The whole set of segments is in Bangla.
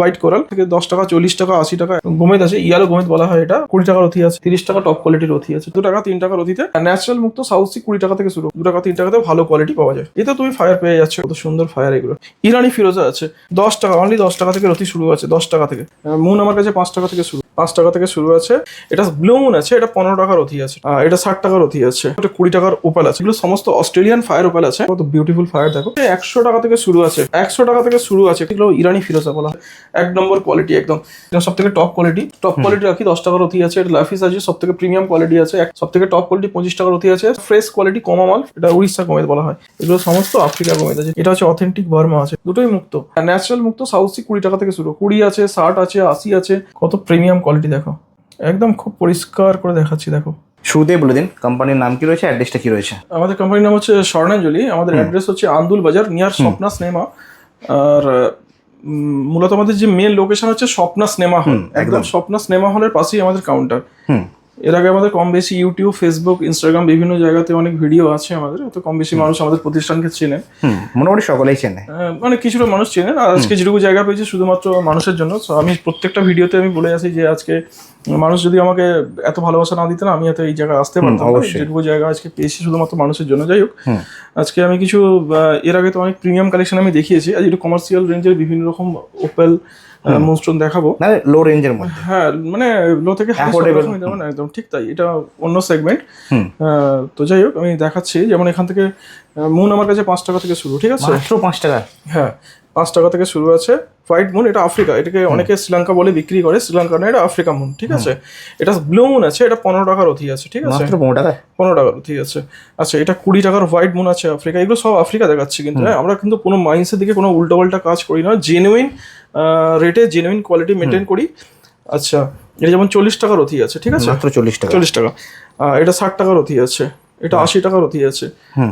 হোয়াইট কোরাল থেকে দশ টাকা, চল্লিশ টাকা, আশি টাকা গোমেদ আছে, ইয়ালো গোমেদ বলা হয় এটা, কুড়ি টাকার রথি আছে, তিরিশ টাকা টপ কোয়ালিটির রথি আছে, দু টাকা, তিন টাকা রথিতে ন্যাচারাল মুক্ত সাউথ সি কুড়ি টাকা থেকে শুরু, দু টাকা, তিন টাকাতে ভালো কোয়ালিটি পাওয়া যায়। এতে তুমি ফায়ার পেয়ে যাচ্ছে, কত সুন্দর ফায়ার এগুলো। ইরানি ফিরোজা আছে, দশ টাকা অনলি দশ টাকা থেকে রথি শুরু আছে, দশ টাকা থেকে। মুন আমার কাছে পাঁচ টাকা থেকে শুরু, পাঁচ টাকা থেকে শুরু আছে, এটা ব্লু মুন আছে, এটা পনেরো টাকার রথি আছে এটা ষাট টাকার রথি আছে, এটা কুড়ি টাকার ওপাল আছে, এগুলো সমস্ত অস্ট্রেলিয়ান ফায়ার ওপাল আছে, কত বিউটিফুল ফায়ার দেখো। একশো টাকা থেকে শুরু আছে, একশো টাকা থেকে শুরু আছে, এগুলো ইরানি ফিরোজা বলা হয়। এক নম্বর কোয়ালিটি একদম। সব থেকে টপ কোয়ালিটি টপ কোয়ালিটি রাখি দশ টাকার রথি আছে এটা লাফিস আছে সব থেকে প্রিমিয়াম কোয়ালিটি আছে। সব থেকে টপ কোয়ালিটি পঁচিশ টাকার রথি আছে। ফ্রেশ কোয়ালিটি কমা মাল এটা উড়িষ্যা গমেদ বলা হয়। এগুলো সমস্ত আফ্রিকা গমেদ আছে। এটা হচ্ছে অথেন্টিক বার্মা আছে। দুটোই মুক্ত। ন্যাচারাল মুক্ত সাউথ সি কুড়ি টাকা থেকে শুরু। কুড়ি আছে ষাট আছে আশি আছে। কত প্রিমিয়াম কোয়ালিটি দেখো। একদম খুব পরিষ্কার করে দেখাচ্ছি দেখো। শুরুতেই বলে দিন কোম্পানির নাম কি রয়েছে অ্যাড্রেসটা কি রয়েছে? আমাদের কোম্পানির নাম হচ্ছে স্বর্ণাঞ্জলি। আমাদের অ্যাড্রেস হচ্ছে আন্দুল বাজার নিয়ার স্বপ্না সিনেমা আর মূলত আমাদের যে মেন লোকেশন হচ্ছে স্বপ্না সিনেমা হল একদম স্বপ্না সিনেমা হলের পাশেই আমাদের কাউন্টার এর আগে আমাদের কম বেশি ইউটিউব ফেসবুক ইনস্টাগ্রাম বিভিন্ন জায়গাতে অনেক ভিডিও আছে আমাদের তো কম বেশি মানুষ আমাদের প্রতিষ্ঠানকে চেনে হুম মোটামুটি সকলেই চেনে। মানে কিছুটা মানুষ চেনেন আর আজকে যেটুকু জায়গা পেয়েছে শুধুমাত্র মানুষের জন্য So, আমি প্রত্যেকটা ভিডিওতে আমি বলে আসি যে আজকে মানুষ যদি আমাকে এত ভালোবাসা না দিতেন আমি এত এই জায়গায় আসতে পারতাম। যেটুকু জায়গা আজকে পেয়েছি শুধুমাত্র মানুষের জন্য। যাই হোক আজকে আমি কিছু এর আগে তো অনেক প্রিমিয়াম কালেকশন আমি দেখিয়েছি আজ একটু কমার্শিয়াল রেঞ্জের বিভিন্ন রকম ওপেল মোস্টন দেখাবো। মানে লো রেঞ্জের মধ্যে। হ্যাঁ মানে লো থেকে অ্যাফোর্ডেবল সব Affordable. রকমই দেবো না একদম ঠিক তাই এটা অন্য সেগমেন্ট তো যাই হোক আমি দেখাচ্ছি যেমন এখান থেকে মুন আমার কাছে পাঁচ টাকা থেকে শুরু ঠিক আছে? মাত্র পাঁচ টাকা? হ্যাঁ পাঁচ টাকা থেকে শুরু আছে হোয়াইট মুন এটা আফ্রিকা। এটাকে অনেকে শ্রীলঙ্কা বলে বিক্রি করে। শ্রীলঙ্কা না এটা আফ্রিকা মুন ঠিক আছে? এটা ব্লু মুন আছে এটা পনেরো টাকার অথি আছে ঠিক আছে? পনেরো টাকা পনেরো টাকার অথি আছে। আচ্ছা এটা কুড়ি টাকার হোয়াইট মুন আছে আফ্রিকা। এগুলো সব আফ্রিকা দেখাচ্ছি কিন্তু হ্যাঁ আমরা কিন্তু কোনো মাইন্সের দিকে কোনো উল্টো পাল্টা কাজ করি না। জেনুইন রেটে জেনুইন কোয়ালিটি মেনটেন করি। আচ্ছা এটা যেমন চল্লিশ টাকার অথি আছে ঠিক আছে? মাত্র চল্লিশ টাকা। চল্লিশ টাকা। এটা ষাট টাকার অথি আছে। এটা আশি টাকার অতি আছে।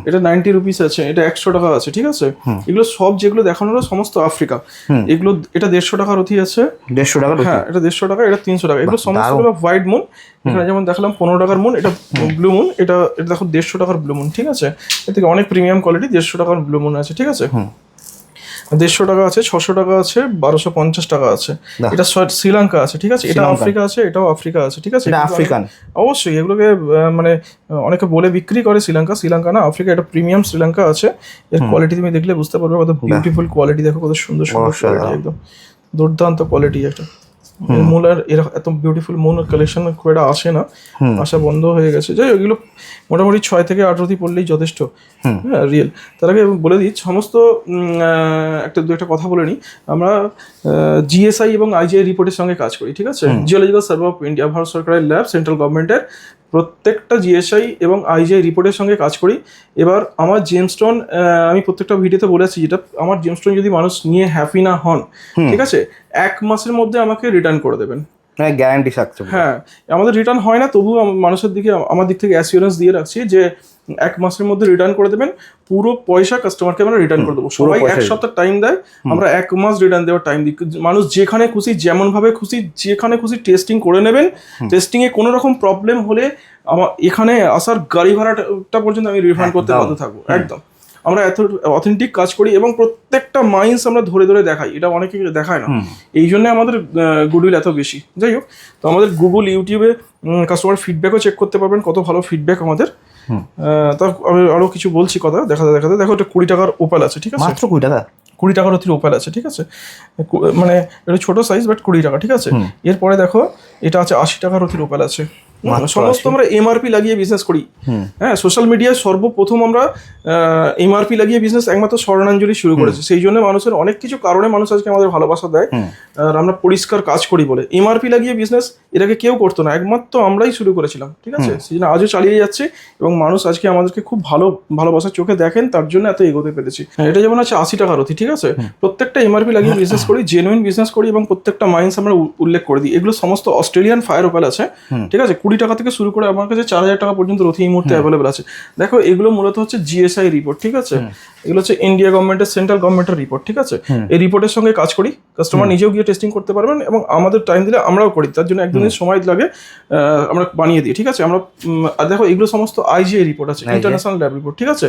এটা নাইনটি রুপিস আছে এটা একশো টাকা আছে ঠিক আছে? এগুলো সব যেগুলো দেখানো হলো সমস্ত আফ্রিকা। এগুলো এটা দেড়শো টাকার অতি আছে। দেড়শো টাকা হ্যাঁ এটা দেড়শো টাকা এটা তিনশো টাকা। এগুলো সমস্ত হোয়াইট মুন এখানে যেমন দেখালাম পনেরো টাকার মুন এটা ব্লু মুন এটা এটা দেখো দেড়শো টাকার ব্লু মুন ঠিক আছে? এর থেকে অনেক প্রিমিয়াম কোয়ালিটি দেড়শো টাকার ব্লু মুন আছে ঠিক আছে? দেড়শো টাকা আছে ছশো টাকা আছে বারোশো পঞ্চাশ টাকা আছে। এটা শ্রীলঙ্কা আছে ঠিক আছে? এটা আফ্রিকা আছে এটাও আফ্রিকা আছে ঠিক আছে? আফ্রিকান। অবশ্যই এগুলোকে মানে অনেকে বলে বিক্রি করে শ্রীলঙ্কা। শ্রীলঙ্কা না আফ্রিকা এটা প্রিমিয়াম শ্রীলঙ্কা আছে। এর কোয়ালিটি তুমি দেখলে বুঝতে পারবে কত বিউটিফুল কোয়ালিটি দেখো কত সুন্দর সুন্দর। একদম দুর্দান্ত কোয়ালিটি একটা। মূল আর এরকম এত বিউটিফুল মূল কালেকশন খুব একটা আসে না। আসা বন্ধ হয়ে গেছে। যাই ওইগুলো মোটামুটি ছয় থেকে আট রতি পড়লেই যথেষ্ট। হ্যাঁ রিয়েল তার আগে বলে দিই সমস্ত একটা দু একটা কথা বলে নিই। আমরা জিএসআই এবং আইজিআই রিপোর্টের সঙ্গে কাজ করি ঠিক আছে? Geological survey of India Bharat সরকারের ল্যাব সেন্ট্রাল গভর্নমেন্টের প্রত্যেকটা জিএসআই এবং আইজিআই রিপোর্টের সঙ্গে কাজ করি। এবার আমার জেমস্টোন আমি প্রত্যেকটা ভিডিওতে বলেছি যেটা আমার জেমস্টোন যদি মানুষ নিয়ে হ্যাপি না হন ঠিক আছে? এক মাসের মধ্যে আমাকে রিটার্ন করে দেবেন। মানে গ্যারান্টি থাকছে হ্যাঁ আমাদের রিটার্ন হয় না তবুও মানুষের দিকে আমার দিক থেকে অ্যাসিওরেন্স দিয়ে রাখছি যে এক মাসের মধ্যে রিটার্ন করে দেবেন পুরো পয়সা কাস্টমারকে আমরা রিটার্ন করে দেবো। সবাই এক সপ্তাহ টাইম দেয় আমরা এক মাস রিটার্ন দেওয়ার টাইম দিই। মানুষ যেখানে খুশি যেমন ভাবে খুশি যেখানে খুশি টেস্টিং করে নেবেন। টেস্টিং এ কোনো রকম প্রবলেম হলে আমার এখানে আসার গাড়ি ভাড়াটা পর্যন্ত আমি রিফান্ড করতে বাধ্য থাকব একদম। আমরা এত অথেন্টিক কাজ করি এবং প্রত্যেকটা মাইন্স আমরা ধরে ধরে দেখাই। এটা অনেকে দেখায় না। এই জন্য আমাদের গুডউইল এত বেশি। যাই হোক তো আমাদের গুগল ইউটিউবে কাস্টমার ফিডব্যাকও চেক করতে পারবেন কত ভালো ফিডব্যাক আমাদের। তা আমি আরও কিছু বলছি কথা দেখাতে দেখাতে। দেখো এটা কুড়ি টাকার ওপাল আছে ঠিক আছে? মাত্র কুড়ি টাকা? কুড়ি টাকার অতির ওপাল আছে ঠিক আছে? মানে এটা ছোট সাইজ বাট কুড়ি টাকা ঠিক আছে? এরপরে দেখো এটা আছে আশি টাকার অতির ওপাল আছে। সমস্ত আমরা এমআরপি লাগিয়ে বিজনেস করি। হ্যাঁ সোশ্যাল মিডিয়ায় সর্বপ্রথম আমরা এমআরপি লাগিয়ে বিজনেস একমাত্র স্মরণাঞ্জলি শুরু করেছি। সেই জন্য মানুষের অনেক কিছু কারণে মানুষ আজকে আমাদের ভালোবাসা দেয়। আর আমরা পরিষ্কার কাজ করি বলে। এমআরপি লাগিয়ে বিজনেস এটাকে কেউ করতো না। একমাত্র আমরাই শুরু করেছিলাম ঠিক আছে? সেই জন্য আজও চালিয়ে যাচ্ছে এবং মানুষ আজকে আমাদেরকে খুব ভালো ভালোবাসার চোখে দেখেন তার জন্য এত এগোতে পেরেছি। হ্যাঁ, এটা যেমন আছে আশি টাকার অতি ঠিক আছে? প্রত্যেকটা এমআরপি লাগিয়ে বিজনেস করি জেনুইন বিজনেস করি এবং প্রত্যেকটা মাইন্স আমরা উল্লেখ করে দিই। এগুলো সমস্ত অস্ট্রেলিয়ান ফায়ার ওপাল আছে ঠিক আছে? কুড়ি টাকা থেকে শুরু করে আমার কাছে চার হাজার টাকা পর্যন্ত রথি এই মুহূর্তে অ্যাভেলেবল আছে। দেখো এগুলো মূলত হচ্ছে জিএসআই রিপোর্ট ঠিক আছে? এগুলো হচ্ছে ইন্ডিয়া গভর্নমেন্টের সেন্ট্রাল গভর্নমেন্টের রিপোর্ট ঠিক আছে? এই রিপোর্টের সঙ্গে কাজ করি। কাস্টমার নিজেও গিয়ে টেস্টিং করতে পারবেন এবং আমাদের টাইম দিলে আমরাও করি। তার জন্য একদিনের সময় লাগে আমরা বানিয়ে দিই ঠিক আছে? আমরা দেখো এগুলো সমস্ত আইজিআই রিপোর্ট আছে ইন্টারন্যাশনাল ল্যাব রিপোর্ট ঠিক আছে?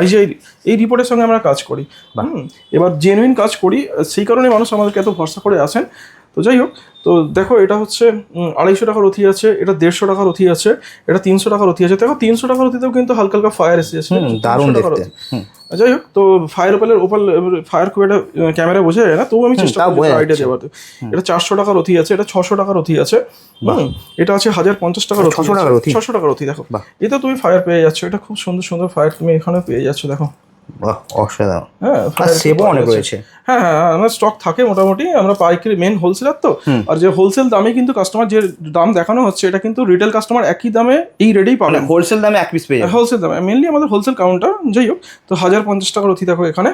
আইজিআই এই রিপোর্টের সঙ্গে আমরা কাজ করি। এবার জেনুইন কাজ করি সেই কারণে মানুষ আমাদেরকে এত ভরসা করে আসেন। তো যাই হোক তো দেখো এটা হচ্ছে আড়াইশো টাকার রথি আছে এটা দেড়শো টাকার রথি আছে এটা তিনশো টাকার রথি আছে। দেখো তিনশো টাকার রথিতেও কিন্তু হালকা হালকা ফায়ার এসে আছে দারুণ দেখতে। যাই হোক তো ফায়ার ওপেলের ওপাল ফায়ার খুব একটা ক্যামেরা বোঝা যায় না তবু আমি চেষ্টা তাও করি আইডিয়া দেওয়ার। এটা চারশো টাকার রথি আছে এটা ছশো টাকার রথি আছে হুম, এটা আছে হাজার পঞ্চাশ টাকার রথি 600 টাকার রথি? ছশো টাকার রথি দেখো। এতে তুমি ফায়ার পেয়ে যাচ্ছ এটা খুব সুন্দর সুন্দর ফায়ার তুমি এখানে পেয়ে যাচ্ছ দেখো। বাহ অসাধারণ। হ্যাঁ আর সেবও অনেক রয়েছে। হ্যাঁ হ্যাঁ হ্যাঁ, আমার স্টক থাকে মোটামুটি। আমরা পাইকারি মেন হোলসেলার তো। আর যে হোলসেল দামে কিন্তু কাস্টমার যে দাম দেখানো হচ্ছে এটা কিন্তু রিটেল কাস্টমার একই দামে এই রেটেই মানে হোলসেল দামে এক পিস পেয়ে হোলসেল দামে। মেনলি আমাদের হোলসেল কাউন্টার যাই হোক তো হাজার পঞ্চাশ টাকার অতি দেখো এখানে।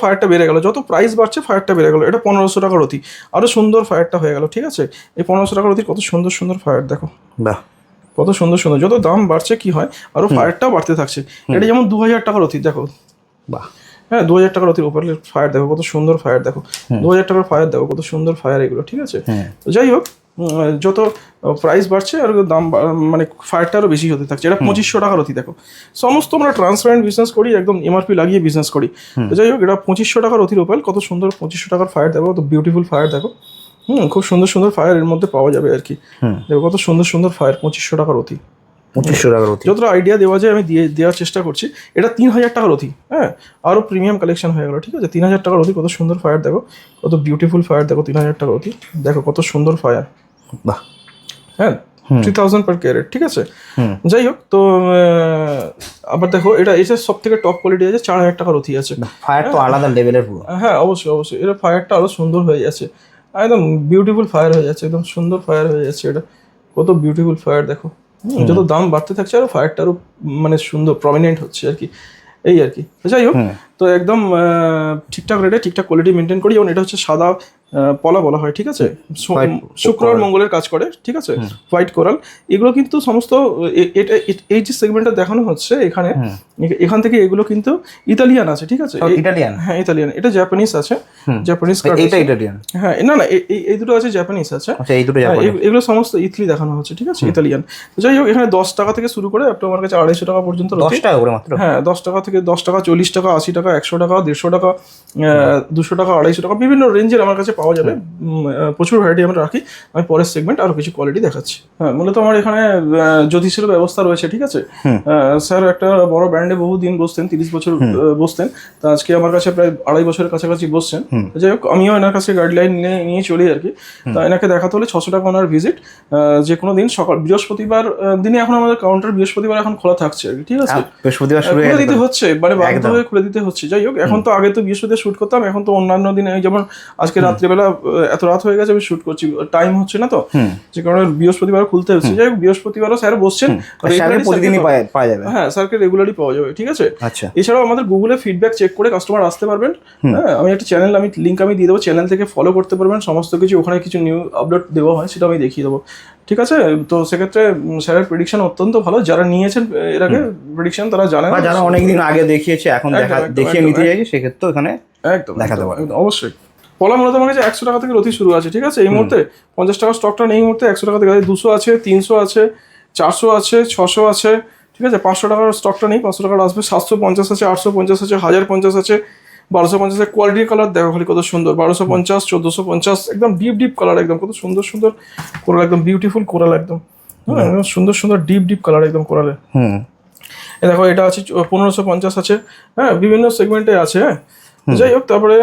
ফায়ারটা বেড়ে গেল। যত প্রাইস বাড়ছে ফায়ারটা বেড়ে গেল। এটা পনেরোশো টাকার অতি আরও সুন্দর ফায়ারটা হয়ে গেল ঠিক আছে? এই পনেরোশো টাকার অতি কত সুন্দর সুন্দর ফায়ার দেখো। বাহ কত সুন্দর সুন্দর যত দাম বাড়ছে কি হয় আরও ফায়ারটাও বাড়তে থাকছে। এটা যেমন দু হাজার টাকার অতি দেখো। বাহ। হ্যাঁ দু হাজার টাকার অতির উপরে ফায়ার দেখো কত সুন্দর ফায়ার দেখো। দু হাজার টাকার ফায়ার দেখো কত সুন্দর ফায়ার এগুলো ঠিক আছে? তো যাই হোক যত প্রাইস বাড়ছে আর দাম মানে ফায়ারটা আরও বেশি হতে থাকছে। এটা পঁচিশশো টাকার অতি দেখো। সমস্ত আমরা ট্রান্সপারেন্ট বিজনেস করি একদম এমআরপি লাগিয়ে বিজনেস করি। তো যাই হোক এটা পঁচিশশো টাকার অতির ওপেল কত সুন্দর পঁচিশশো টাকার ফায়ার দেখো কত বিউটিফুল ফায়ার দেখো। হুম খুব সুন্দর সুন্দর ফায়ার এর মধ্যে পাওয়া যাবে আর কি। দেখো কত সুন্দর সুন্দর ফায়ার পঁচিশশো টাকার অতি। পঁচিশশো টাকার অতি। যতটা আইডিয়া দেওয়া যায় আমি দিয়ে দেওয়ার চেষ্টা করছি। এটা তিন হাজার টাকার অতি হ্যাঁ? আরও প্রিমিয়াম কালেকশন হয়ে গেল ঠিক আছে? তিন হাজার টাকার অতি কত সুন্দর ফায়ার দেখো। কত বিউটিফুল ফায়ার দেখো তিন হাজার টাকার অতি। দেখো কত সুন্দর ফায়ার বাহ। হ্যাঁ? থ্রি থাউজেন্ড পার ক্যারেট ঠিক আছে? যাই হোক তো আবার দেখো এটা এটা সব থেকে টপ কোয়ালিটি আছে চার হাজার টাকার অতি আছে। ফায়ার তো আলাদা লেভেলের পুরো। হ্যাঁ অবশ্যই অবশ্যই। এটা ফায়ারটা আরও সুন্দর হয়ে যাচ্ছে। একদম বিউটিফুল ফায়ার হয়ে যাচ্ছে একদম সুন্দর ফায়ার হয়ে যাচ্ছে এটা। কত বিউটিফুল ফায়ার দেখো। যত দাম বাড়তে থাকছে আরও ফায়ারটা আরও মানে সুন্দর প্রমিনেন্ট হচ্ছে আর কি। এই আর কি। যাই হোক। তো একদম আহ, ঠিকঠাক রেটে ঠিকঠাক কোয়ালিটি মেনটেন করি এবং এটা হচ্ছে সাদা পলা বলা হয় ঠিক আছে? শুক্র আর মঙ্গলের কাজ করে ঠিক আছে? White coral. এগুলো কিন্তু সমস্ত এটা এই যে সেগমেন্টটা দেখানো হচ্ছে এখানে এখান থেকে এগুলো কিন্তু ইতালিয়ান আছে ঠিক আছে? এই- ইটালিয়ান হ্যাঁ ইতালিয়ান এটা জাপানিজ আছে। জাপানিজ কার্ড এইটা ইটালিয়ান হ্যাঁ না না এই- দুটো আছে জাপানিজ আছে। আচ্ছা এই দুটো হ্যাঁ, এগুলো সমস্ত ইতালি দেখানো হচ্ছে ঠিক আছে? ইতালিয়ান যাই হোক এখানে দশ টাকা থেকে শুরু করে আপনি আমার কাছে আড়াইশো টাকা পর্যন্ত দশ টাকা করে মাত্র? হ্যাঁ দশ টাকা থেকে দশ টাকা চল্লিশ টাকা আশি টাকা একশো টাকা দেড়শো টাকা দুশো টাকা আড়াইশো টাকা বিভিন্ন রেঞ্জের আমার কাছে পাওয়া যাবে। প্রচুর ভ্যারাইটি আমরা রাখি। আমি পরের সেগমেন্ট আরও কিছু কোয়ালিটি দেখাচ্ছি। হ্যাঁ মূলত আমার এখানে জ্যোতিষের ব্যবস্থা রয়েছে ঠিক আছে? স্যার একটা বড় ব্র্যান্ডে বহুদিন বসতেন তিরিশ বছর বসতেন। তা আজকে আমার কাছে প্রায় আড়াই বছরের কাছাকাছি বসছেন। যাই হোক আমিও এনার কাছে গাইডলাইন নিয়ে নিয়ে চলি আর কি। তা এনাকে দেখাতে হলে ছশো টাকা ওনার ভিজিট যে কোনো দিন সকাল বৃহস্পতিবার দিনে এখন আমাদের কাউন্টার বৃহস্পতিবার এখন খোলা থাকছে আর কি ঠিক আছে? বৃহস্পতিবার খুলে দিতে হচ্ছে মানে বাধ্য হয়ে খুলে দিতে হচ্ছে। যাই হোক এখন তো আগে তো বৃহস্পতিবার শুট করতাম এখন তো অন্যান্য দিনে যেমন আজকে রাত্রিবেলা আহ, এত রাত হয়ে গেছে আমি শুট করছি। টাইম হচ্ছে না তো। যে কারণে বৃহস্পতিবার খুলতে হচ্ছে। যাই হোক বৃহস্পতিবারও স্যার বসছেন। প্রতিদিনই পাওয়া পাওয়া যাবে। হ্যাঁ স্যারকে রেগুলারই পাওয়া যাবে ঠিক আছে? আচ্ছা। এছাড়াও আমাদের গুগলে ফিডব্যাক চেক করে কাস্টমার আসতে পারবেন। হ্যাঁ আমি একটা চ্যানেল আমি লিঙ্ক আমি দিয়ে দেবো চ্যানেল থেকে ফলো করতে পারবেন। সমস্ত কিছু ওখানে কিছু নিউ আপডেট দেওয়া হয় সেটা আমি দেখিয়ে দেবো। ঠিক আছে? তো সেক্ষেত্রে স্যারের প্রেডিকশন অত্যন্ত ভালো। যারা নিয়েছেন এর আগে প্রেডিকশন তারা জানেন। যারা অনেকদিন আগে দেখিয়েছে এখন দেখা দেখিয়ে নিতে চাইছে সেক্ষেত্রে ওখানে একদম দেখাতে পারবেন। অবশ্যই। পলা মূলত আমার কাছে একশো টাকা থেকে রথি শুরু আছে ঠিক আছে? এই মুহূর্তে পঞ্চাশ টাকার স্টকটা নেই এই মুহূর্তে একশো টাকা থেকে দুশো আছে তিনশো আছে চারশো আছে ছশো আছে ঠিক আছে? পাঁচশো টাকার স্টকটা নেই পাঁচশো টাকার আসবে সাতশো পঞ্চাশ আছে আটশো পঞ্চাশ আছে হাজার পঞ্চাশ আছে বারোশো পঞ্চাশের কোয়ালিটির কালার দেখো খালি কত সুন্দর বারোশো পঞ্চাশ চোদ্দোশো পঞ্চাশ একদম ডিপ ডিপ কালার একদম কত সুন্দর সুন্দর কোরাল একদম বিউটিফুল কোরাল একদম। হ্যাঁ একদম সুন্দর সুন্দর ডিপ ডিপ কালার একদম কোরালে। হুম। দেখো এটা আছে পনেরোশো পঞ্চাশ আছে হ্যাঁ? বিভিন্ন সেগমেন্টে আছে হ্যাঁ? যাই হোক তারপরে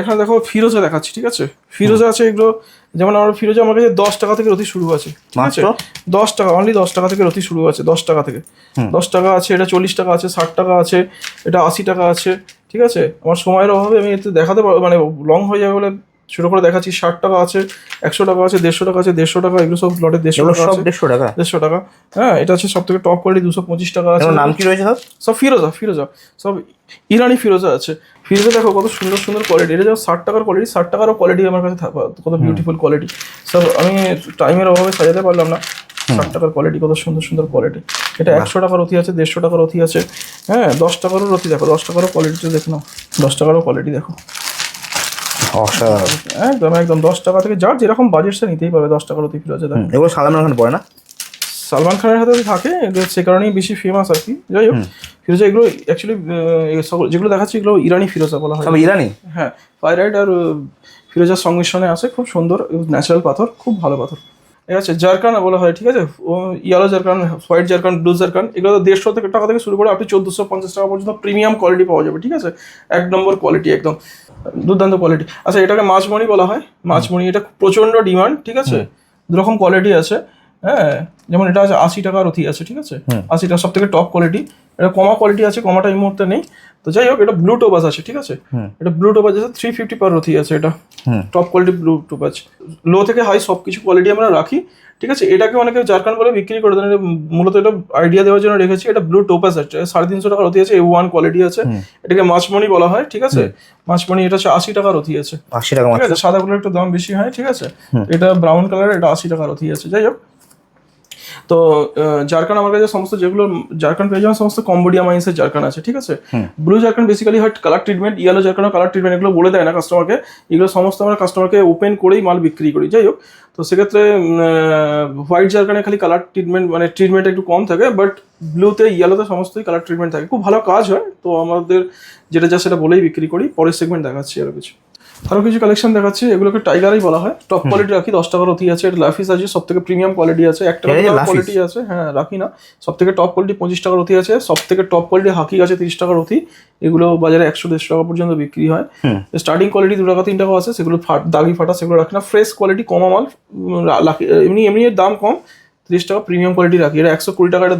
এখানে দেখো ফিরোজা দেখাচ্ছি ঠিক আছে? ফিরোজা আছে এগুলো যেমন আমার ফিরোজা আমার কাছে দশ টাকা থেকে রতি শুরু আছে ঠিক আছে? দশ টাকা অনলি দশ টাকা থেকে রতি শুরু আছে দশ টাকা থেকে। দশ টাকা আছে এটা চল্লিশ টাকা আছে ষাট টাকা আছে এটা আশি টাকা আছে ঠিক আছে? আমার সময়ের অভাবে আমি এতে দেখাতে পারব মানে লং হয়ে যাবে বলে ছোট করে দেখাচ্ছি ষাট টাকা আছে একশো টাকা আছে দেড়শো টাকা আছে দেড়শো টাকা এগুলো সব লটে দেড়শো টাকা সব দেড়শো টাকা? দেড়শো টাকা। হ্যাঁ এটা হচ্ছে সব থেকে টপ কোয়ালিটি দুশো পঁচিশ টাকা আছে। নাম কি রয়েছে সব? সব ফিরোজা ফিরোজা। সব ইরানি ফিরোজা আছে। ফিরোজা দেখো কত সুন্দর সুন্দর কোয়ালিটি এটা যেমন ষাট টাকার কোয়ালিটি ষাট টাকারও কোয়ালিটি আমার কাছে কত বিউটিফুল কোয়ালিটি সব আমি টাইমের অভাবে সাজাতে পারলাম না। ষাট টাকার কোয়ালিটি কত সুন্দর সুন্দর কোয়ালিটি এটা একশো টাকার রথি আছে দেড়শো টাকার রথি আছে। হ্যাঁ দশ টাকারও রথি দেখো দশ টাকারও কোয়ালিটিটা দেখো নাও। দশ টাকারও কোয়ালিটি দেখো। অসাধারণ। একদম একদম দশ টাকা থেকে যার যেরকম বাজেট সে নিতেই পারবে দশ টাকার অতি ফিরোজা দেখো এগুলো সালমান খান পড়ে না? সালমান খানের হাতে থাকে সে কারণেই বেশি ফেমাস আর কি। যাই হোক ফিরোজা এগুলো অ্যাকচুয়ালি যেগুলো দেখাচ্ছি এগুলো ইরানি ফিরোজা বলা হয়। ইরানি? হ্যাঁ পাইরাইট আর ফিরোজার সংমিশ্রণে আছে খুব সুন্দর ন্যাচারাল পাথর খুব ভালো পাথর। ঠিক আছে জারকান বলা হয় ঠিক আছে? Yellow zircon white zircon blue zircon এগুলো তো দেড়শো থেকে টাকা থেকে শুরু করে আপনি চোদ্দোশো পঞ্চাশ টাকা পর্যন্ত প্রিমিয়াম কোয়ালিটি পাওয়া যাবে ঠিক আছে? এক নম্বর কোয়ালিটি একদম। দুর্দান্ত কোয়ালিটি আচ্ছা এটাকে মাছমণি বলা হয়। মাছমণি এটা প্রচণ্ড ডিমান্ড ঠিক আছে? দুরকম কোয়ালিটি আছে। হ্যাঁ যেমন এটা আছে আশি টাকা রথি আছে ঠিক আছে? আশি টাকা সব থেকে টপ কোয়ালিটি এটা কমা কোয়ালিটি আছে কমাটা এই মুহূর্তে নেই। তো যাই হোক এটা ব্লু টোবাস আছে ঠিক আছে? এটা ব্লু টোবাস আছে থ্রি ফিফটি পার রথি আছে এটা। Top quality blue topaz low থেকে হাই সব কিছু কোয়ালিটি আমরা রাখি ঠিক আছে? এটাকে অনেকে জারকান বলে বিক্রি করে দেন মূলত এটা আইডিয়া দেওয়ার জন্য রেখেছি। এটা ব্লু টোপাস আছে সাড়ে তিনশো টাকা রথি আছে এ ওয়ান কোয়ালিটি আছে। এটাকে মাছমণি বলা হয় ঠিক আছে? মাছমণি এটা হচ্ছে আশি টাকা রথি আছে। আশি টাকা ঠিক আছে? সাদা গুলো একটু দাম বেশি হয় ঠিক আছে? এটা ব্রাউন কালার এটা আশি টাকা রথি আছে। যাই হোক তো জারকান আমার কাছে সমস্ত যেগুলো জারকান পেয়ে যাওয়া সমস্ত কম্বোডিয়া মাইন্সের জারকান আছে ঠিক আছে? ব্লু জারকান বেসিক্যালি হয় কালার ট্রিটমেন্ট ইয়েলো জারকানও কালার ট্রিটমেন্ট এগুলো বলে দেয় না কাস্টমারকে এগুলো সমস্ত আমরা কাস্টমারকে ওপেন করেই মাল বিক্রি করি যাই হোক। তো সেক্ষেত্রে হোয়াইট জারকানে খালি কালার ট্রিটমেন্ট মানে ট্রিটমেন্ট একটু কম থাকে বাট ব্লুতে ইয়েলোতে সমস্তই কালার ট্রিটমেন্ট থাকে। খুব ভালো কাজ হয় তো আমাদের যেটা যা সেটা বলেই বিক্রি করি পরের সেগমেন্ট দেখাচ্ছি আরও কিছু। আরও কিছু কালেকশন দেখাচ্ছি এগুলোকে টাইগারই বলা হয়। টপ কোয়ালিটি রাখি দশ টাকার অতি আছে লাফিস আছে সব থেকে প্রিমিয়াম কোয়ালিটি আছে এক? কোয়ালিটি আছে হ্যাঁ রাখি না। সব থেকে টপ কোয়ালিটি পঁচিশ টাকার অতি আছে সব থেকে টপ কোয়ালিটি হাকি আছে তিরিশ টাকার অতি। এগুলো বাজারে একশো দেড়শো টাকা পর্যন্ত বিক্রি হয়। স্টার্টিং কোয়ালিটি দু টাকা তিন টাকা আছে সেগুলো ফাট দাগি ফাটা সেগুলো রাখি না। ফ্রেশ কোয়ালিটি কমা মাল উম, এমনি এমনি এর দাম কম তিরিশ টাকা প্রিমিয়াম কোয়ালিটি রাখি। এটা একশো কুড়ি টাকা এটা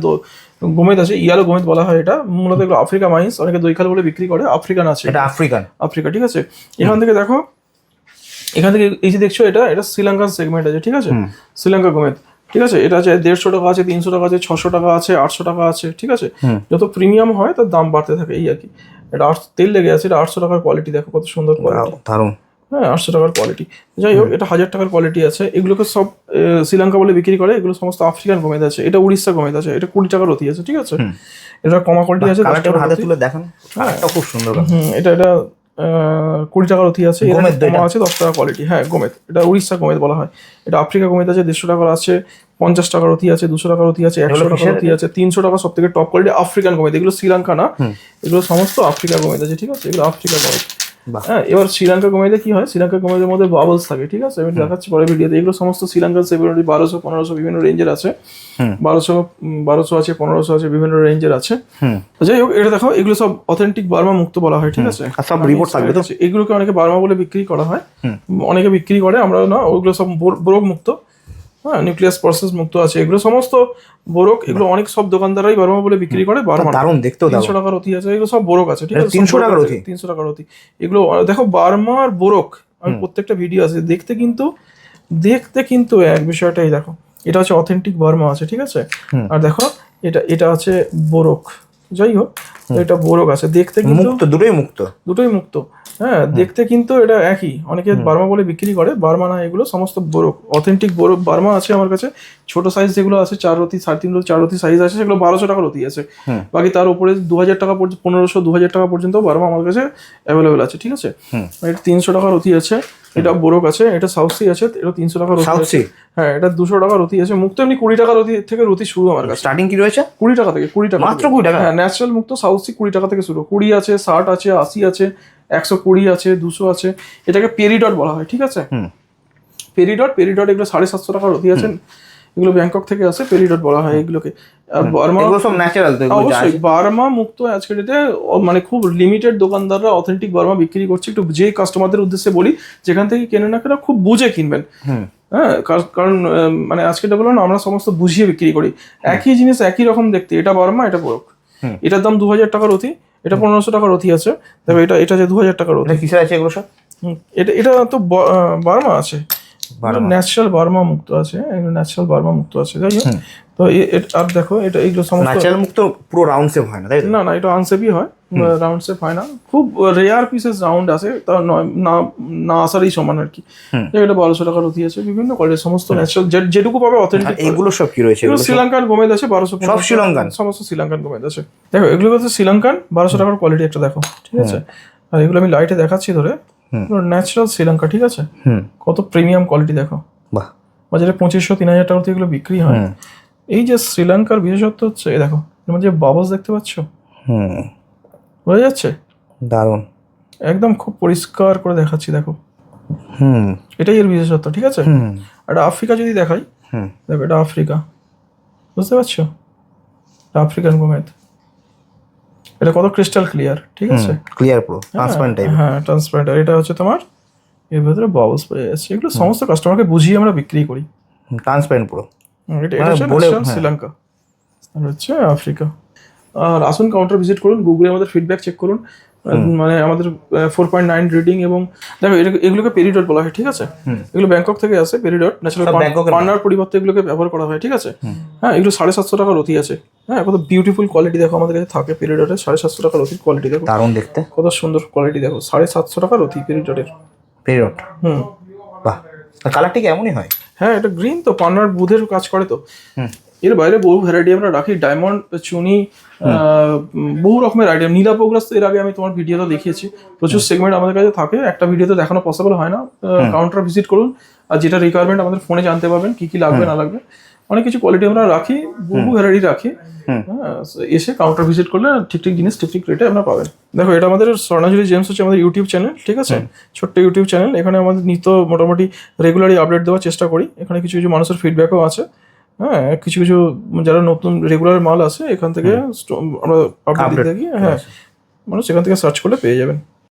গোমেদ আছে ইয়ালো গোমেদ বলা হয় এটা। মূলত এগুলো আফ্রিকা মাইন্স অনেকে দইখাল বলে বিক্রি করে আফ্রিকান আছে। এটা আফ্রিকান। আফ্রিকা ঠিক আছে? এখান থেকে দেখো এখান থেকে এই যে দেখছ এটা এটা শ্রীলঙ্কার সেগমেন্ট আছে ঠিক আছে? শ্রীলঙ্কা গোমেদ ঠিক আছে? এটা আছে দেড়শো টাকা আছে তিনশো টাকা আছে ছশো টাকা আছে আটশো টাকা আছে ঠিক আছে? যত প্রিমিয়াম হয় তার দাম বাড়তে থাকে এই আর কি। এটা তেল লেগে আছে এটা আটশো টাকার কোয়ালিটি দেখো কত সুন্দর কোয়ালিটি দারুণ। হ্যাঁ আটশো টাকার কোয়ালিটি যাই হোক এটা হাজার টাকার কোয়ালিটি আছে। এগুলোকে সব শ্রীলঙ্কা বলে বিক্রি করে এগুলো সমস্ত আফ্রিকান গোমেদ আছে। এটা উড়িষ্যা গোমেদ আছে। এটা কুড়ি টাকার অতি আছে ঠিক আছে? এটা কমা কোয়ালিটি আছে হাতে তুলে দেখান। খুব সুন্দর এটা এটা কুড়ি টাকার অতি আছে। কমা আছে দশ টাকা কোয়ালিটি হ্যাঁ গোমেদ এটা উড়িষ্যা গোমেদ বলা হয়। এটা আফ্রিকা গোমেদ আছে দেড়শো টাকার আছে পঞ্চাশ টাকার অতি আছে দুশো টাকার অতি আছে একশো টাকার অতি আছে তিনশো টাকা সব থেকে টপ কোয়ালিটি আফ্রিকান গোমেদ এগুলো শ্রীলঙ্কা না। এগুলো সমস্ত আফ্রিকা গোমেদ আছে ঠিক আছে? এগুলো আফ্রিকা গোমেদ। হ্যাঁ এবার শ্রীলঙ্কা গোমেদে কি হয়? শ্রীলঙ্কা গোমেদের মধ্যে বাবলস থাকে ঠিক আছে? আমি দেখাচ্ছি পরে ভিডিওতে। এগুলো সমস্ত শ্রীলঙ্কার সেভেন্টি বারোশো পনেরোশো বিভিন্ন রেঞ্জের আছে। বারোশো বারোশো আছে পনেরোশো আছে বিভিন্ন রেঞ্জের আছে। যাই হোক এটা দেখো এগুলো সব অথেন্টিক বার্মা মুক্ত বলা হয় ঠিক আছে? সব রিপোর্ট থাকবে তো? এগুলোকে অনেকে বার্মা বলে বিক্রি করা হয়। অনেকে বিক্রি করে আমরা না ওগুলো সব বোর- বোরক মুক্ত। হ্যাঁ নিউক্লিয়াস প্রসেস মুক্ত আছে। এগুলো সমস্ত বোরক এগুলো অনেক সব দোকানদাররাই বার্মা বলে বিক্রি করে বার্মা দারুণ দেখতেও তিনশো টাকার অতি আছে এগুলো সব বোরক আছে ঠিক আছে? 300 টাকার অতি? তিনশো টাকার অতি। এগুলো দেখো বার্মা আর বোরক আমি প্রত্যেকটা ভিডিও আছে দেখতে কিন্তু দেখতে কিন্তু এক বিষয়টাই দেখো। এটা হচ্ছে অথেন্টিক বার্মা আছে ঠিক আছে? আর দেখো এটা এটা আছে বোরক। যাই হোক এটা বোরক আছে দেখতে কিন্তু মুক্ত দুটোই মুক্ত। দুটোই মুক্ত। হ্যাঁ দেখতে কিন্তু এটা একই। অনেকে বার্মা বলে বিক্রি করে বার্মা না এগুলো সমস্ত বোরক অথেন্টিক বোরক বার্মা আছে আমার কাছে ছোট সাইজ যেগুলো আছে চার রতি সাড়ে তিন রতি চার রতি সাইজ আছে সেগুলো বারোশো টাকা রতি আছে। বাকি তার উপরে দু হাজার টাকা পর্যন্ত পনেরোশো দু হাজার টাকা পর্যন্ত বার্মা আমার কাছে অ্যাভেলেবেল আছে ঠিক আছে? তিনশো টাকা রতি আছে। এটা বোরক আছে এটা সাউসি আছে এটা তিনশো টাকা সাউথ সি হ্যাঁ এটা দুশো টাকা রতি আছে মুক্ত এমনি কুড়ি টাকা রতি থেকে রতি শুরু আমার কাছে। স্টার্টিং কি রয়েছে? কুড়ি টাকা থেকে কুড়ি টাকা মাত্র কুড়ি টাকা? হ্যাঁ ন্যাচারাল মুক্ত সাউথ সি কুড়ি টাকা থেকে শুরু। কুড়ি আছে ষাট আছে আশি আছে একশো কুড়ি আছে দুশো আছে। এটাকে পেরিডট বলা হয় ঠিক আছে? পেরিডট পেরিডট এগুলো সাড়ে সাতশো টাকা রতি আছেন এগুলো ব্যাংকক থেকে আসে পেরিডট বলা হয় এগুলোকে। বার্মা সব ন্যাচারাল তো অবশ্যই বার্মা মুক্ত আজকের ডেটে মানে খুব লিমিটেড দোকানদাররা অথেন্টিক বার্মা বিক্রি করছে। একটু যে কাস্টমারদের উদ্দেশ্যে বলি যেখান থেকে কেনে না কেন খুব বুঝে কিনবেন। হ্যাঁ কারণ মানে আজকে এটা বললাম আমরা সমস্ত বুঝিয়ে বিক্রি করি। একই জিনিস একই রকম দেখতে। এটা বার্মা এটা হুম। এটার দাম দু হাজার টাকার অতি এটা পনেরোশো টাকার অতি আছে। দেখো এটা এটা যে দু হাজার টাকার অতি এটা কিসের আছে এগুলো সব? এটা এটা তো বার্মা আছে। ন্যাচারাল বার্মা মুক্ত আছে এগুলো ন্যাচারাল বার্মা মুক্ত আছে যাই হোক। তো আর দেখো এটা এইগুলো সমস্ত ন্যাচারাল মুক্ত পুরো রাউন্ড শেপ হয় না তাই না না এটা আনসেপই হয় রাউন্ড শেপ হয় না। খুব রেয়ার পিসেস রাউন্ড আছে তা না না আসারই সমান আর কি। এটা বারোশো টাকার অতি আছে বিভিন্ন কোয়ালিটির সমস্ত ন্যাচারাল যেটুকু পাবে অথেন্টিক এগুলো সব কি রয়েছে? এগুলো শ্রীলঙ্কান গোমেদ আছে বারোশো সব শ্রীলঙ্কান? সমস্ত শ্রীলঙ্কান গোমেদ আছে। দেখো এগুলো হচ্ছে শ্রীলঙ্কান বারোশো টাকার কোয়ালিটি একটা দেখো ঠিক আছে? আর এগুলো আমি লাইটে দেখাচ্ছি ধরে। ন্যাচারাল শ্রীলঙ্কা ঠিক আছে? হুম। কত প্রিমিয়াম কোয়ালিটি দেখো। বাহ। বাজারে পঁচিশশো তিন হাজার টাকা এগুলো বিক্রি হয়। এই যে শ্রীলঙ্কার বিশেষত্ব হচ্ছে এই দেখো এর মধ্যে বাবলস দেখতে পাচ্ছ? হুম। বোঝা যাচ্ছে? দারুণ। একদম খুব পরিষ্কার করে দেখাচ্ছি দেখো। হুম। এটাই এর বিশেষত্ব ঠিক আছে? এটা আফ্রিকা যদি দেখাই হুম। দেখো এটা আফ্রিকা। বুঝতে পারছ? আফ্রিকান গোমেদ। এটা কত? ক্রিস্টাল ক্লিয়ার ঠিক আছে? ক্লিয়ার পুরো ট্রান্সপারেন্ট টাইপ হ্যাঁ ট্রান্সপারেন্ট আর এটা হচ্ছে তোমার এর ভেতরে বাবলস পড়ে যাচ্ছে। এগুলো সমস্ত কাস্টমারকে বুঝিয়ে আমরা বিক্রি করি। ট্রান্সপারেন্ট পুরো। এটা এটা মানে হচ্ছে বলে- হ্যাঁ। শ্রীলঙ্কা আর হচ্ছে আফ্রিকা আর আসুন কাউন্টার ভিজিট করুন গুগলে আমাদের ফিডব্যাক চেক করুন। মানে আমাদের ফোর পয়েন্ট নাইন রিডিং এবং দেখো এগুলোকে পেরিডট বলা হয় ঠিক আছে? এগুলো ব্যাংকক থেকে আসে পেরিডট ন্যাচারাল ব্যাংককের পরিবর্তে এগুলোকে ব্যবহার করা হয় ঠিক আছে? হ্যাঁ এগুলো সাড়ে সাতশো টাকার অতি আছে। হ্যাঁ কত বিউটিফুল কোয়ালিটি দেখো আমাদের কাছে থাকে পেরিডটের সাড়ে সাতশো টাকার অতি কোয়ালিটি দেখো। দারুণ দেখতে। কত সুন্দর কোয়ালিটি দেখো সাড়ে সাতশো টাকার অতি পেরিডটের পেরিয়ড হুম। বাহ। কালারটি কেমনই হয়? হ্যাঁ এটা গ্রিন তো পান্নার বুধের কাজ করে তো। হুম। এর বাইরে বহু ভ্যারাইটি আমরা রাখি। ডায়মন্ড চুনি বহু রকমের আইটেম নীলা পোগ্রাস তো এর আগে আমি তোমার ভিডিওতে দেখিয়েছি। প্রচুর সেগমেন্ট আমাদের কাছে থাকে। একটা ভিডিওতে দেখানো পসিবল হয় না। কাউন্টার ভিজিট করুন। আর যেটা রিকোয়ারমেন্ট আমাদের ফোনে জানতে পারবেন কি কি লাগবে না লাগবে। অনেক কিছু কোয়ালিটি আমরা রাখি বহু ভ্যারাইটি রাখি। হ্যাঁ এসে কাউন্টার ভিজিট করলে ঠিক ঠিক জিনিস ঠিক ঠিক রেটে আপনারা পাবেন। দেখো এটা আমাদের স্বর্ণাঝুরি জেমস হচ্ছে আমাদের ইউটিউব চ্যানেল ঠিক আছে? ছোট্ট ইউটিউব চ্যানেল এখানে আমাদের নিত্য মোটামুটি রেগুলারই আপডেট দেওয়ার চেষ্টা করি। এখানে কিছু কিছু মানুষের ফিডব্যাকও আছে। হ্যাঁ কিছু কিছু যারা নতুন রেগুলার মাল আছে এখান থেকে আমরা আপডেট থাকি হ্যাঁ। মানে সেখান থেকে সার্চ করলে পেয়ে যাবেন।